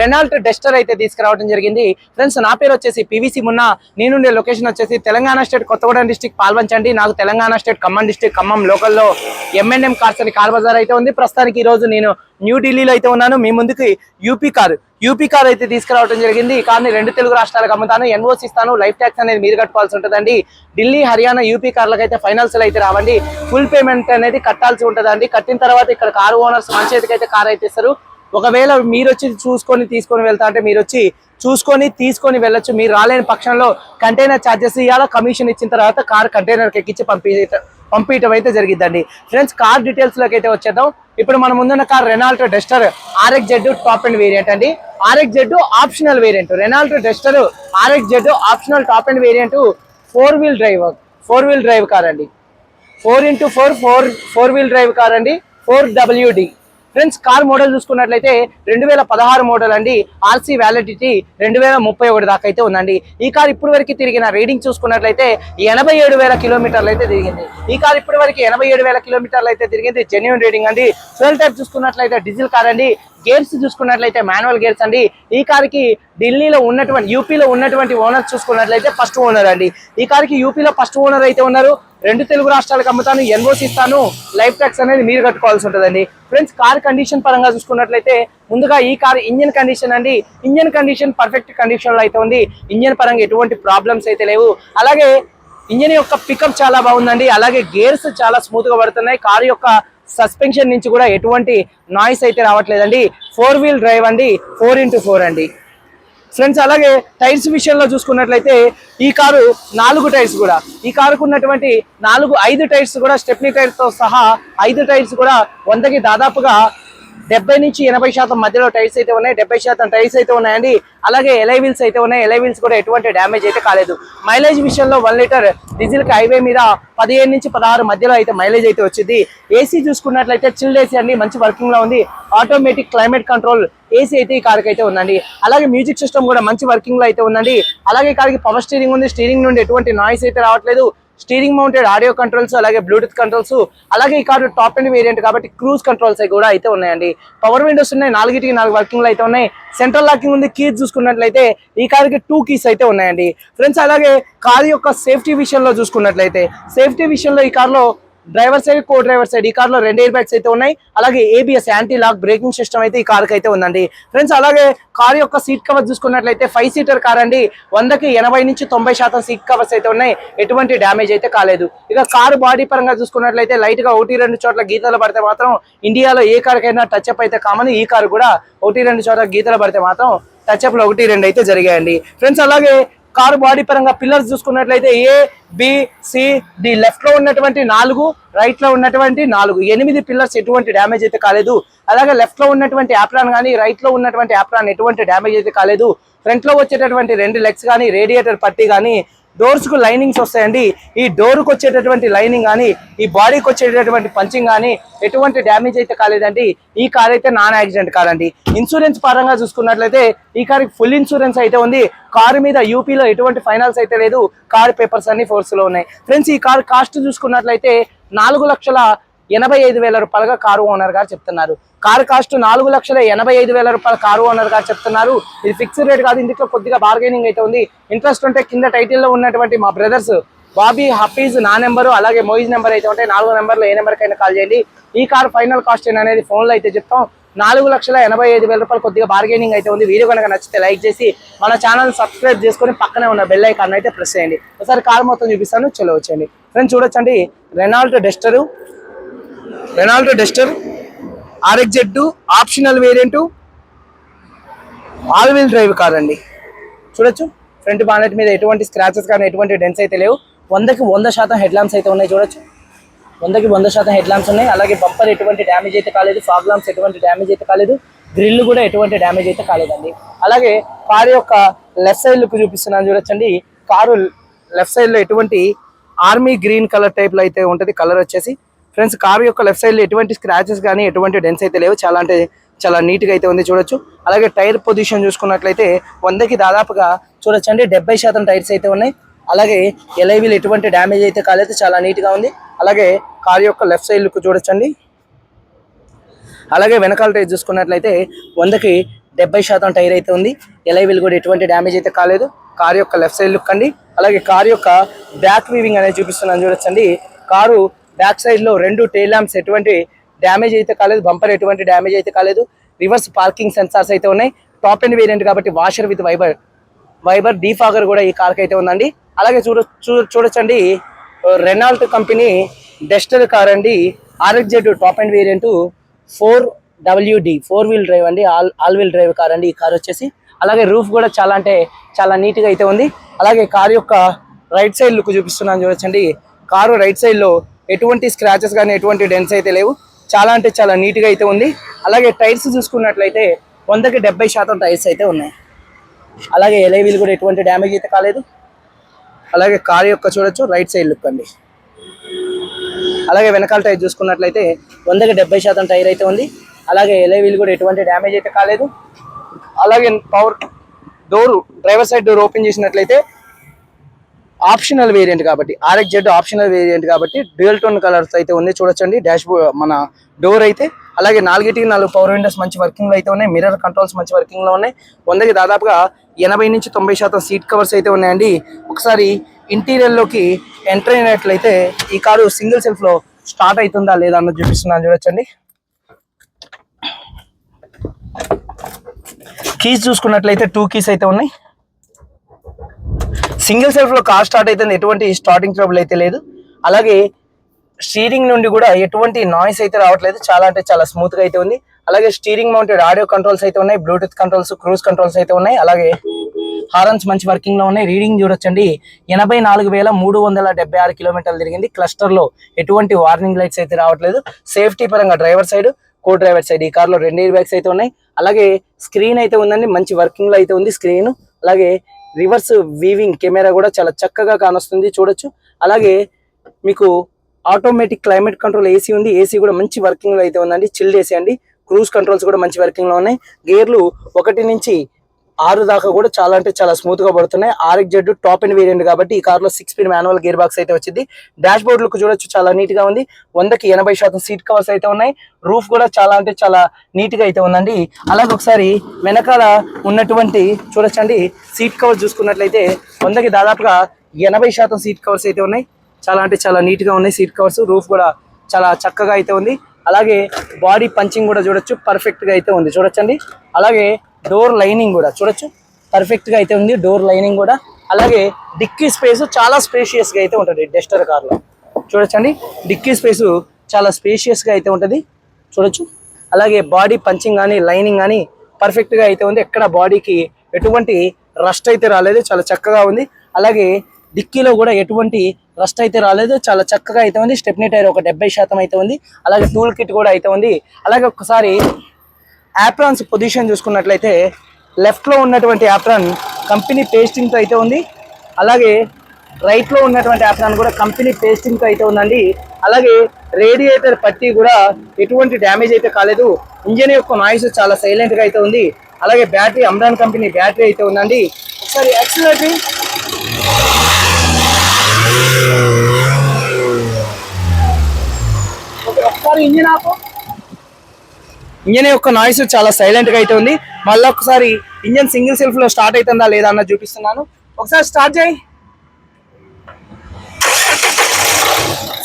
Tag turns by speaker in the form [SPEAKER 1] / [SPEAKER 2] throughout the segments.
[SPEAKER 1] Renault డెస్టర్ అయితే తీసుకురావడం జరిగింది. ఫ్రెండ్స్ నా పేరు వచ్చేసి పివిసి మున్నా. నేనుండే లొకేషన్ వచ్చేసి తెలంగాణ స్టేట్ కొత్తగూడెం డిస్టిక్ పాల్వంచండి. నాకు తెలంగాణ స్టేట్ ఖమ్మం డిస్టిక్ ఖమ్మం లోకల్లో ఎంఎన్ఎం కార్స్ అని కార్ బజార్ అయితే ఉంది. ప్రస్తుతానికి ఈ రోజు నేను న్యూఢిల్లీలో అయితే ఉన్నాను. మీ ముందుకి యూపీ కార్ యూపీ కార్ అయితే తీసుకురావడం జరిగింది. ఈ కార్ని రెండు తెలుగు రాష్ట్రాలకు అమ్ముతాను. ఎన్ఓసి ఇస్తాను. లైఫ్ ట్యాక్స్ అనేది మీరు కట్టుకోవాల్సి ఉంటుందండి. ఢిల్లీ హర్యానా యూపీ కార్లకు అయితే ఫైనాన్స్ అయితే రావండి. ఫుల్ పేమెంట్ అనేది కట్టాల్సి ఉంటుందండి. కట్టిన తర్వాత ఇక్కడ కారు ఓనర్స్ మంచి అయితే కార్ అయితే ఇస్తారు. ఒకవేళ మీరు వచ్చి చూసుకొని తీసుకొని వెళ్తా అంటే మీరు వచ్చి చూసుకొని తీసుకొని వెళ్ళొచ్చు. మీరు రాలేని పక్షంలో కంటైనర్ ఛార్జెస్ ఇవ్వాలా కమిషన్ ఇచ్చిన తర్వాత కార్ కంటైనర్కి ఎక్కించి పంపి పంపించడం అయితే జరిగిద్దండి. ఫ్రెండ్స్ కార్ డీటెయిల్స్లోకి అయితే వచ్చేద్దాం. ఇప్పుడు మన ముందున్న car Renault Duster RX Z top end variant అండి. RX Z optional variant Renault Duster RX Z optional top end variant four wheel drive four wheel drive car అండి. Four into four four four wheel drive car అండి. Four WD friends car model చూసుకున్నట్లయితే రెండు వేల పదహారు model అండి. RC validity రెండు వేల ముప్పై ఒకటి దాకా అయితే ఉందండి. ఈ కార్ ఇప్పుడు వరకు తిరిగిన రీడింగ్ చూసుకున్నట్లయితే ఎనభై ఏడు వేల కిలోమీటర్లు అయితే తిరిగింది. ఈ కార్ ఇప్పటి వరకు ఎనభై ఏడు వేల కిలోమీటర్లు అయితే తిరిగింది. జెన్యున్ రీడింగ్ అండి. ఫ్యూల్ టైప్ చూసుకున్నట్లయితే డీజిల్ కార్ అండి. గేర్స్ చూసుకున్నట్లయితే మాన్యువల్ గేర్స్ అండి. ఈ కార్కి ఢిల్లీలో ఉన్నటువంటి యూపీలో ఉన్నటువంటి ఓనర్ చూసుకున్నట్లయితే ఫస్ట్ ఓనర్ అండి. ఈ కార్కి యూపీలో ఫస్ట్ ఓనర్ అయితే ఉన్నారు. రెండు తెలుగు రాష్ట్రాలకు అమ్ముతాను ఎన్ఓసి ఇస్తాను. లైఫ్ ట్యాక్స్ అనేది మీరు కట్టుకోవాల్సి ఉంటుందండి. ఫ్రెండ్స్ కార్ కండిషన్ పరంగా చూసుకున్నట్లయితే ముందుగా ఈ కార్ ఇంజన్ కండిషన్ అండి. ఇంజన్ కండిషన్ పర్ఫెక్ట్ కండిషన్లో అయితే ఉంది. ఇంజన్ పరంగా ఎటువంటి ప్రాబ్లమ్స్ అయితే లేవు. అలాగే ఇంజన్ యొక్క పికప్ చాలా బాగుందండి. అలాగే గేర్స్ చాలా స్మూత్గా పడుతున్నాయి. కార్ యొక్క సస్పెన్షన్ నుంచి కూడా ఎటువంటి నాయిస్ అయితే రావట్లేదండి. ఫోర్ వీల్ డ్రైవ్ అండి. ఫోర్ ఇంటూ ఫోర్ అండి. ఫ్రెండ్స్ అలాగే టైర్స్ విషయంలో చూసుకున్నట్లయితే ఈ కారు నాలుగు టైర్స్ కూడా. ఈ కారుకు ఉన్నటువంటి నాలుగు ఐదు టైర్స్ కూడా స్టెప్నీ టైర్స్తో సహా ఐదు టైర్స్ కూడా వందకి దాదాపుగా డెబ్బై నుంచి ఎనభై శాతం మధ్యలో టైర్స్ అయితే ఉన్నాయి. డెబ్బై శాతం టైర్స్ అయితే ఉన్నాయండి. అలాగే ఎలై వీల్స్ అయితే ఉన్నాయి. ఎలై వీల్స్ కూడా ఎటువంటి డ్యామేజ్ అయితే కాలేదు. మైలేజ్ విషయంలో వన్ లీటర్ డీజిల్కి హైవే మీద పదిహేను నుంచి పదహారు మధ్యలో అయితే మైలేజ్ అయితే వచ్చింది. ఏసీ చూసుకున్నట్లయితే చిల్డ్ ఏసీ అండి. మంచి వర్కింగ్లో ఉంది. ఆటోమేటిక్ క్లైమేట్ కంట్రోల్ ఏసీ అయితే ఈ కార్కి అయితే ఉందండి. అలాగే మ్యూజిక్ సిస్టమ్ కూడా మంచి వర్కింగ్లో అయితే ఉందండి. అలాగే ఈ కార్కి పవర్ స్టీరింగ్ ఉంది. స్టీరింగ్ నుండి ఎటువంటి నాయిస్ అయితే రావట్లేదు. స్టీరింగ్ మౌంటెడ్ ఆడియో కంట్రోల్స్ అలాగే బ్లూటూత్ కంట్రోల్స్ అలాగే ఈ కారు టాప్ అండ్ వేరియంట్ కాబట్టి క్రూజ్ కంట్రోల్స్ కూడా అయితే ఉన్నాయండి. పవర్ విండోస్ ఉన్నాయి నాలుగిటికి నాలుగు వర్కింగ్లో అయితే ఉన్నాయి. సెంట్రల్ లాకింగ్ ఉంది కీస్ చూసుకున్నట్లయితే ఈ కార్కి టూ కీస్ అయితే ఉన్నాయండి. ఫ్రెండ్స్ అలాగే కార్ యొక్క సేఫ్టీ విషయంలో చూసుకున్నట్లయితే సేఫ్టీ విషయంలో ఈ కార్లో driver side co driver side ఈ కార్లో రెండు ఎయిర్ బ్యాగ్స్ అయితే ఉన్నాయి. అలాగే ABS anti lock braking system అయితే ఈ కార్ అయితే ఉందండి. ఫ్రెండ్స్ అలాగే కార్ యొక్క సీట్ కవర్ చూసుకున్నట్లయితే ఫైవ్ సీటర్ కార్ అండి. వందకి ఎనభై నుంచి తొంభై శాతం సీట్ కవర్స్ అయితే ఉన్నాయి. ఎటువంటి డ్యామేజ్ అయితే కాలేదు. ఇక కారు బాడీ పరంగా చూసుకున్నట్లయితే లైట్గా ఒకటి రెండు చోట్ల గీతలు పడితే మాత్రం ఇండియాలో ఏ కార్కైనా టచ్ అప్ అయితే కామన్ ఈ కారు కూడా ఒకటి రెండు చోట్ల గీతలు పడితే మాత్రం టచ్ ఒకటి రెండు అయితే జరిగాయండి. ఫ్రెండ్స్ అలాగే కారు బాడీ పరంగా పిల్లర్స్ చూసుకున్నట్లయితే ఏ బి సి డి లెఫ్ట్లో ఉన్నటువంటి నాలుగు రైట్లో ఉన్నటువంటి నాలుగు. ఎనిమిది పిల్లర్స్ ఎటువంటి డ్యామేజ్ అయితే కాలేదు. అలాగే లెఫ్ట్లో ఉన్నటువంటి యాప్రాన్ కానీ రైట్లో ఉన్నటువంటి యాప్రాన్ ఎటువంటి డ్యామేజ్ అయితే కాలేదు. ఫ్రంట్లో వచ్చేటటువంటి రెండు లెగ్స్ కానీ రేడియేటర్ పట్టి కానీ డోర్స్కు లైనింగ్స్ వస్తాయండి. ఈ డోర్కు వచ్చేటటువంటి లైనింగ్ కానీ ఈ బాడీకి వచ్చేటటువంటి పంచింగ్ కానీ ఎటువంటి డ్యామేజ్ అయితే కాలేదండి. ఈ కార్ అయితే నాన్ యాక్సిడెంట్ కార్ అండి. ఇన్సూరెన్స్ పరంగా చూసుకున్నట్లయితే ఈ కార్ ఫుల్ ఇన్సూరెన్స్ అయితే ఉంది. కారు మీద యూపీలో ఎటువంటి ఫైనాన్స్ అయితే లేదు. కార్ పేపర్స్ అన్ని ఫోర్స్లో ఉన్నాయి. ఫ్రెండ్స్ ఈ కార్ కాస్ట్ చూసుకున్నట్లయితే నాలుగు లక్షల ఎనభై ఐదు వేల రూపాయలుగా కారు ఓనర్ గారు చెప్తున్నారు. కారు కాస్ట్ నాలుగు లక్షల ఎనభై ఐదు వేల రూపాయల కారు ఓనర్ గారు చెప్తున్నారు. ఇది ఫిక్స్డ్ రేట్ కాదు ఇందులో కొద్దిగా బార్గెనింగ్ అయితే ఉంది. ఇంట్రెస్ట్ ఉంటే కింద టైటిల్లో ఉన్నటువంటి మా బ్రదర్స్ బాబీ హఫీజ్ నా నెంబరు అలాగే మోయిజ్ నెంబర్ అయితే ఉంటే నాలుగు నెంబర్లో ఏ నెంబర్కైనా కాల్ చేయండి. ఈ కార్ ఫైనల్ కాస్ట్ అనేది ఫోన్లో అయితే చెప్తాం. నాలుగు లక్షల ఎనభై ఐదు వేల రూపాయలు కొద్దిగా బార్గెనింగ్ అయితే ఉంది. వీడియో కనుక నచ్చితే లైక్ చేసి మన ఛానల్ సబ్స్క్రైబ్ చేసుకొని పక్కనే ఉన్న బెల్ ఐకాన్ అయితే ప్రెస్ చేయండి. ఒకసారి కార్ మొత్తం చూపిస్తాను చలో వచ్చేయండి. ఫ్రెండ్స్ చూడొచ్చండి. Renault Duster Renault Duster RX Z optional variant all wheel drive car అండి. చూడొచ్చు? ఫ్రంట్ బానెట్ మీద ఎటువంటి స్క్రాచెస్ కానీ ఎటువంటి డెన్స్ అయితే లేవు. వందకి వంద శాతం హెడ్ ల్యాంప్స్ అయితే ఉన్నాయి చూడొచ్చు? వందకి వంద శాతం హెడ్ ల్యాంప్స్ ఉన్నాయి. అలాగే బంపర్ ఎటువంటి డ్యామేజ్ అయితే కాలేదు. ఫాగ్ ల్యాంప్స్ ఎటువంటి డ్యామేజ్ అయితే కాలేదు. గ్రిల్ కూడా ఎటువంటి డ్యామేజ్ అయితే కాలేదండి. అలాగే కారు యొక్క లెఫ్ట్ సైడ్ లుక్ చూపిస్తున్నాను చూడొచ్చండి. కారు లెఫ్ట్ సైడ్లో ఎటువంటి ఆర్మీ గ్రీన్ కలర్ టైప్లో అయితే ఉంటుంది. కలర్ వచ్చేసి ఫ్రెండ్స్ కారు యొక్క లెఫ్ట్ సైడ్లో ఎటువంటి స్క్రాచెస్ కానీ ఎటువంటి డెన్స్ అయితే లేవు. చాలా అంటే చాలా నీట్గా అయితే ఉంది చూడొచ్చు. అలాగే టైర్ పొజిషన్ చూసుకున్నట్లయితే వందకి దాదాపుగా చూడొచ్చండి డెబ్బై శాతం టైర్స్ అయితే ఉన్నాయి. అలాగే ఎలైవీలు ఎటువంటి డ్యామేజ్ అయితే కాలేదు చాలా నీట్గా ఉంది. అలాగే కార్ యొక్క లెఫ్ట్ సైడ్ లుక్ చూడొచ్చండి. అలాగే వెనకాల టైర్ చూసుకున్నట్లయితే వందకి డెబ్బై శాతం టైర్ అయితే ఉంది. ఎలైవీలు కూడా ఎటువంటి డ్యామేజ్ అయితే కాలేదు. కార్ యొక్క లెఫ్ట్ సైడ్ లుక్ అండి. అలాగే కార్ యొక్క బ్యాక్ వీవింగ్ అనేది చూపిస్తున్నాను చూడొచ్చండి. కారు బ్యాక్ సైడ్లో రెండు టైల్ ల్యాంప్స్ ఎటువంటి డ్యామేజ్ అయితే కాలేదు బంపర్ ఎటువంటి డ్యామేజ్ అయితే కాలేదు. రివర్స్ పార్కింగ్ సెన్సార్స్ అయితే ఉన్నాయి. టాప్ అండ్ వేరియంట్ కాబట్టి washer with wiper wiper defogger కూడా ఈ కార్కి అయితే ఉందండి. అలాగే చూడ చూ చూడొచ్చండి. రెనాల్ట్ కంపెనీ డెస్టర్ కార్ అండి. RXZ top end variant four WD four wheel drive అండి. All all wheel drive car అండి ఈ కార్ వచ్చేసి. అలాగే రూఫ్ కూడా చాలా అంటే చాలా నీట్గా అయితే ఉంది. అలాగే కార్ యొక్క రైట్ సైడ్ లుక్ చూపిస్తున్నాను చూడొచ్చండి. కారు రైట్ సైడ్లో ఎటువంటి స్క్రాచెస్ కానీ ఎటువంటి డెన్స్ అయితే లేవు. చాలా అంటే చాలా నీట్గా అయితే ఉంది. అలాగే టైర్స్ చూసుకున్నట్లయితే వందకి డెబ్బై శాతం టైర్స్ అయితే ఉన్నాయి. అలాగే ఎలైవీలు కూడా ఎటువంటి డ్యామేజ్ అయితే కాలేదు. అలాగే కారు యొక్క చూడొచ్చు రైట్ సైడ్ లుక్ అండి. అలాగే వెనకాల టైర్ చూసుకున్నట్లయితే వందకి డెబ్బై శాతం టైర్ అయితే ఉంది. అలాగే ఎలైవీలు కూడా ఎటువంటి డ్యామేజ్ అయితే కాలేదు. అలాగే power door driver side door open చేసినట్లయితే ఆప్షనల్ వేరియంట్ కాబట్టి ఆర్ఎక్స్ జెడ్ ఆప్షనల్ వేరియంట్ కాబట్టి డ్యూయల్ టోన్ కలర్స్ అయితే ఉంది చూడొచ్చండి. డాష్ మన డోర్ అయితే అలాగే నాలుగిటికి నాలుగు పవర్ విండోస్ మంచి వర్కింగ్లో అయితే ఉన్నాయి. మిర్రర్ కంట్రోల్స్ మంచి వర్కింగ్లో ఉన్నాయి. వందకి దాదాపుగా ఎనభై నుంచి తొంభై శాతం సీట్ కవర్స్ అయితే ఉన్నాయండి. ఒకసారి ఇంటీరియర్లోకి ఎంటర్ అయినట్లయితే ఈ కారు సింగిల్ సెల్ఫ్లో స్టార్ట్ అవుతుందా లేదా అన్నది చూపిస్తున్నాను చూడొచ్చండి. కీస్ చూసుకున్నట్లయితే టూ కీస్ అయితే ఉన్నాయి. సింగిల్ సెల్ఫ్లో కార్ స్టార్ట్ అయితే ఎటువంటి స్టార్టింగ్ ట్రబుల్ అయితే లేదు. అలాగే స్టీరింగ్ నుండి కూడా ఎటువంటి నాయిస్ అయితే రావట్లేదు. చాలా అంటే చాలా స్మూత్గా అయితే ఉంది. అలాగే స్టీరింగ్ మౌంటెడ్ ఆడియో కంట్రోల్స్ అయితే ఉన్నాయి. బ్లూటూత్ కంట్రోల్స్ క్రూజ్ కంట్రోల్స్ అయితే ఉన్నాయి. అలాగే హారన్స్ మంచి వర్కింగ్లో ఉన్నాయి. రీడింగ్ చూడొచ్చండి. ఎనభై నాలుగు వేల మూడు వందల డెబ్బై ఆరు కిలోమీటర్లు తిరిగింది. క్లస్టర్లో ఎటువంటి వార్నింగ్ లైట్స్ అయితే రావట్లేదు. సేఫ్టీ పరంగా driver side co driver side ఈ కార్లో రెండు ఎయిర్ బ్యాగ్స్ అయితే ఉన్నాయి. అలాగే స్క్రీన్ అయితే ఉందండి. మంచి వర్కింగ్లో అయితే ఉంది స్క్రీన్ అలాగే రివర్స్ వీవింగ్ కెమెరా కూడా చాలా చక్కగా కానొస్తుంది చూడొచ్చు. అలాగే మీకు ఆటోమేటిక్ క్లైమేట్ కంట్రోల్ ఏసీ ఉంది. ఏసీ కూడా మంచి వర్కింగ్లో అయితే ఉందండి. చిల్డ్ ఏసీ అండి. క్రూజ్ కంట్రోల్స్ కూడా మంచి వర్కింగ్లో ఉన్నాయి. గేర్లు ఒకటి నుంచి ఆరు దాకా కూడా చాలా అంటే చాలా స్మూత్గా పడుతున్నాయి. RX Z top end variant కాబట్టి ఈ కార్లో six speed manual gear box అయితే వచ్చింది. డాష్ బోర్డ్ లుక్ చూడొచ్చు చాలా నీట్గా ఉంది. వందకి ఎనభై శాతం సీట్ కవర్స్ అయితే ఉన్నాయి. రూఫ్ కూడా చాలా అంటే చాలా నీట్గా అయితే ఉందండి. అలాగే ఒకసారి వెనకాల ఉన్నటువంటి చూడొచ్చండి సీట్ కవర్స్ చూసుకున్నట్లయితే వందకి దాదాపుగా ఎనభై శాతం సీట్ కవర్స్ అయితే ఉన్నాయి. చాలా అంటే చాలా నీట్గా ఉన్నాయి సీట్ కవర్స్ రూఫ్ కూడా చాలా చక్కగా అయితే ఉంది. అలాగే బాడీ పంచింగ్ కూడా చూడొచ్చు పర్ఫెక్ట్గా అయితే ఉంది. చూడొచ్చండి. అలాగే డోర్ లైనింగ్ కూడా. చూడొచ్చు? పర్ఫెక్ట్గా అయితే ఉంది డోర్ లైనింగ్ కూడా. అలాగే డిక్కీ స్పేస్ చాలా స్పేషియస్గా అయితే ఉంటుంది డెస్టర్ కార్లో. చూడొచ్చండి? డిక్కీ స్పేస్ చాలా స్పేషియస్గా అయితే ఉంటుంది. చూడొచ్చు? అలాగే బాడీ పంచింగ్ కానీ లైనింగ్ కానీ పర్ఫెక్ట్గా అయితే ఉంది. ఎక్కడ బాడీకి ఎటువంటి రస్ట్ అయితే రాలేదు చాలా చక్కగా ఉంది. అలాగే డిక్కీలో కూడా ఎటువంటి రస్ట్ అయితే రాలేదు చాలా చక్కగా అయితే ఉంది. స్టెప్నీ టైర్ ఒక డెబ్బై శాతం అయితే ఉంది. అలాగే టూల్ కిట్ కూడా అయితే ఉంది. అలాగే ఒకసారి యాప్రాన్స్ పొజిషన్ చూసుకున్నట్లయితే లెఫ్ట్లో ఉన్నటువంటి యాప్రాన్ కంపెనీ పేస్టింగ్తో అయితే ఉంది. అలాగే రైట్లో ఉన్నటువంటి యాప్రాన్ కూడా కంపెనీ పేస్టింగ్తో అయితే ఉందండి. అలాగే రేడియేటర్ పట్టి కూడా ఎటువంటి డ్యామేజ్ అయితే కాలేదు. ఇంజన్ యొక్క నాయిస్ చాలా సైలెంట్గా అయితే ఉంది. అలాగే బ్యాటరీ అమ్రాన్ కంపెనీ బ్యాటరీ అయితే ఉందండి. ఒకసారి యాక్సిలరేటరీ ఒకసారి ఇంజిన్ ఆపు. ఇంజన్ యొక్క నాయిస్ చాలా సైలెంట్గా అయితే ఉంది. మళ్ళీ ఒకసారి ఇంజన్ సింగిల్ సెల్ఫ్లో స్టార్ట్ అవుతుందా లేదా అన్నది చూపిస్తున్నాను. ఒకసారి స్టార్ట్ చేయి.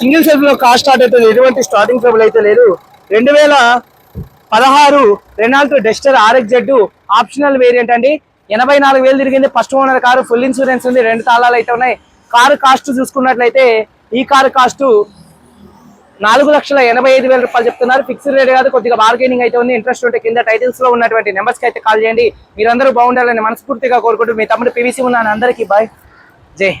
[SPEAKER 1] సింగిల్ సెల్ఫ్లో కార్ స్టార్ట్ అవుతుంది. ఎటువంటి స్టార్టింగ్ ట్రబుల్ అయితే లేదు. రెండు వేల పదహారు Renault Duster RXZ optional variant అండి. ఎనభై నాలుగు వేలు తిరిగింది. First owner car full insurance ఉంది. రెండు తాళాలు అయితే ఉన్నాయి. కారు కాస్ట్ చూసుకున్నట్లయితే ఈ కారు కాస్ట్ నాలుగు లక్షల ఎనభై ఐదు వేల రూపాయలు చెప్తున్నారు. ఫిక్స్డ్ రేట్ కాదు కొద్దిగా బార్గెనింగ్ అయితే ఉంది. ఇంట్రెస్ట్ ఉంటే కింద టైటిల్స్లో ఉన్నటువంటి నెంబర్స్కి అయితే కాల్ చేయండి. మీరందరూ బాగుండాలని మనస్ఫూర్తిగా కోరుకుంటూ మీ తమ్ముడు పివిసి ఉన్నాను. అందరికీ బాయ్ జై